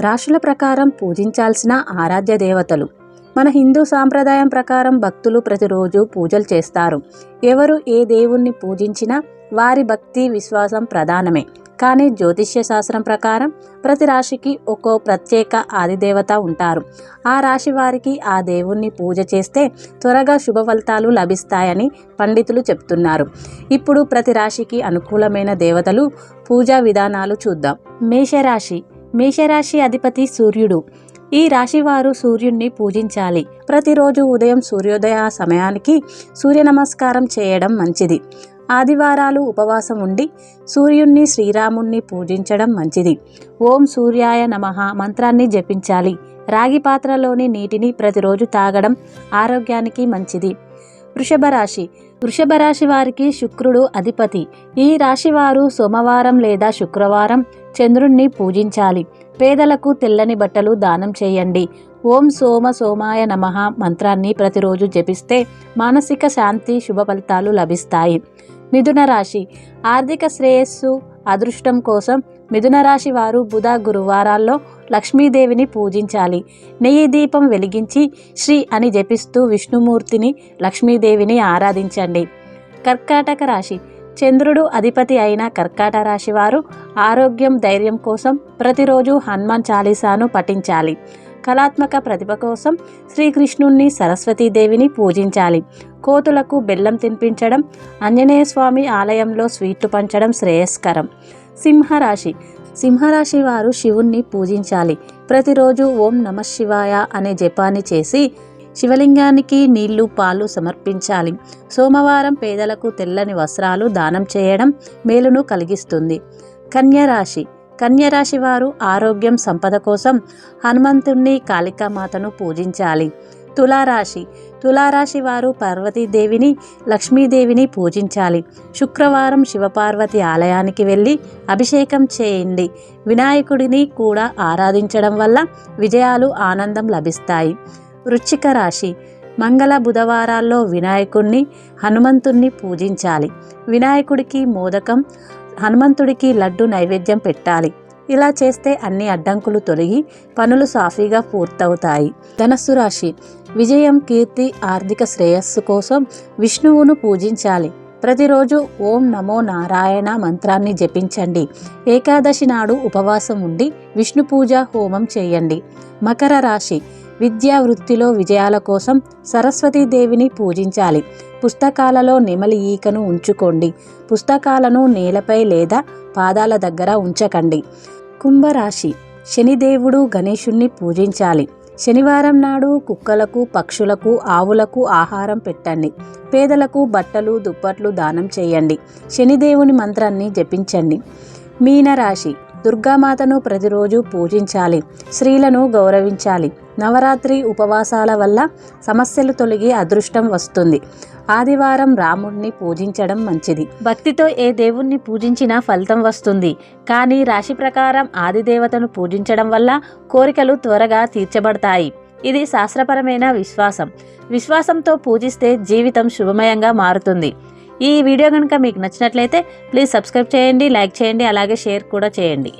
రాశుల ప్రకారం పూజించాల్సిన ఆరాధ్య దేవతలు. మన హిందూ సాంప్రదాయం ప్రకారం భక్తులు ప్రతిరోజు పూజలు చేస్తారు. ఎవరు ఏ దేవుణ్ణి పూజించినా వారి భక్తి విశ్వాసం ప్రధానమే. కానీ జ్యోతిష్య శాస్త్రం ప్రకారం ప్రతి రాశికి ఒక్కో ప్రత్యేక ఆదిదేవత ఉంటారు. ఆ రాశి వారికి ఆ దేవుణ్ణి పూజ చేస్తే త్వరగా శుభ ఫలితాలు లభిస్తాయని పండితులు చెప్తున్నారు. ఇప్పుడు ప్రతి రాశికి అనుకూలమైన దేవతలు పూజా విధానాలు చూద్దాం. మేషరాశి మేషరాశి అధిపతి సూర్యుడు. ఈ రాశివారు సూర్యుణ్ణి పూజించాలి. ప్రతిరోజు ఉదయం సూర్యోదయ సమయానికి సూర్య నమస్కారం చేయడం మంచిది. ఆదివారాలు ఉపవాసం ఉండి సూర్యుణ్ణి శ్రీరాముణ్ణి పూజించడం మంచిది. ఓం సూర్యాయ నమః మంత్రాన్ని జపించాలి. రాగి పాత్రలోని నీటిని ప్రతిరోజు తాగడం ఆరోగ్యానికి మంచిది. వృషభ రాశి. వృషభ రాశి వారికి శుక్రుడు అధిపతి. ఈ రాశివారు సోమవారం లేదా శుక్రవారం చంద్రుణ్ణి పూజించాలి. పేదలకు తెల్లని బట్టలు దానం చేయండి. ఓం సోమ సోమాయ నమః మంత్రాన్ని ప్రతిరోజు జపిస్తే మానసిక శాంతి శుభ ఫలితాలు లభిస్తాయి. మిథున రాశి. ఆర్థిక శ్రేయస్సు అదృష్టం కోసం మిథున రాశి వారు బుధ గురువారాల్లో లక్ష్మీదేవిని పూజించాలి. నెయ్యి దీపం వెలిగించి శ్రీ అని జపిస్తూ విష్ణుమూర్తిని లక్ష్మీదేవిని ఆరాధించండి. కర్కాటక రాశి. చంద్రుడు అధిపతి అయిన కర్కాట రాశి వారు ఆరోగ్యం ధైర్యం కోసం ప్రతిరోజు హనుమాన్ చాలీసాను పఠించాలి. కళాత్మక ప్రతిభ కోసం శ్రీకృష్ణుణ్ణి సరస్వతీదేవిని పూజించాలి. కోతులకు బెల్లం తినిపించడం ఆంజనేయ స్వామి ఆలయంలో స్వీట్లు పంచడం శ్రేయస్కరం. సింహరాశి. సింహరాశి వారు శివుణ్ణి పూజించాలి. ప్రతిరోజు ఓం నమ శివాయ అనే జపాన్ని చేసి శివలింగానికి నీళ్ళు పాలు సమర్పించాలి. సోమవారం పేదలకు తెల్లని వస్త్రాలు దానం చేయడం మేలును కలిగిస్తుంది. కన్యరాశి. కన్యరాశి వారు ఆరోగ్యం సంపద కోసం హనుమంతుణ్ణి కాళికామాతను పూజించాలి. తులారాశి. తులారాశి వారు పార్వతీదేవిని లక్ష్మీదేవిని పూజించాలి. శుక్రవారం శివపార్వతి ఆలయానికి వెళ్ళి అభిషేకం చేయండి. వినాయకుడిని కూడా ఆరాధించడం వల్ల విజయాలు ఆనందం లభిస్తాయి. వృచ్చిక రాశి. మంగళ బుధవారాల్లో వినాయకుణ్ణి హనుమంతుణ్ణి పూజించాలి. వినాయకుడికి మోదకం హనుమంతుడికి లడ్డు నైవేద్యం పెట్టాలి. ఇలా చేస్తే అన్ని అడ్డంకులు తొలగి పనులు సాఫీగా పూర్తవుతాయి. ధనస్సు రాశి. విజయం కీర్తి ఆర్థిక శ్రేయస్సు కోసం విష్ణువును పూజించాలి. ప్రతిరోజు ఓం నమో నారాయణ మంత్రాన్ని జపించండి. ఏకాదశి నాడు ఉపవాసం ఉండి విష్ణు పూజ హోమం చేయండి. మకర రాశి. విద్యా వృత్తిలో విజయాల కోసం సరస్వతీదేవిని పూజించాలి. పుస్తకాలలో నెమలి ఈకను ఉంచుకోండి. పుస్తకాలను నేలపై లేదా పాదాల దగ్గర ఉంచకండి. కుంభరాశి. శనిదేవుడు గణేశుణ్ణి పూజించాలి. శనివారం నాడు కుక్కలకు పక్షులకు ఆవులకు ఆహారం పెట్టండి. పేదలకు బట్టలు దుప్పట్లు దానం చేయండి. శనిదేవుని మంత్రాన్ని జపించండి. మీనరాశి. దుర్గామాతను ప్రతిరోజు పూజించాలి స్త్రీలను గౌరవించాలి. నవరాత్రి ఉపవాసాల వల్ల సమస్యలు తొలగి అదృష్టం వస్తుంది. ఆదివారం రాముణ్ణి పూజించడం మంచిది. భక్తితో ఏ దేవుణ్ణి పూజించినా ఫలితం వస్తుంది. కానీ రాశి ప్రకారం ఆదిదేవతను పూజించడం వల్ల కోరికలు త్వరగా తీర్చబడతాయి. ఇది శాస్త్రపరమైన విశ్వాసం. విశ్వాసంతో పూజిస్తే జీవితం శుభమయంగా మారుతుంది. ఈ వీడియో కనుక మీకు నచ్చినట్లయితే ప్లీజ్ సబ్స్క్రైబ్ చేయండి లైక్ చేయండి అలాగే షేర్ కూడా చేయండి.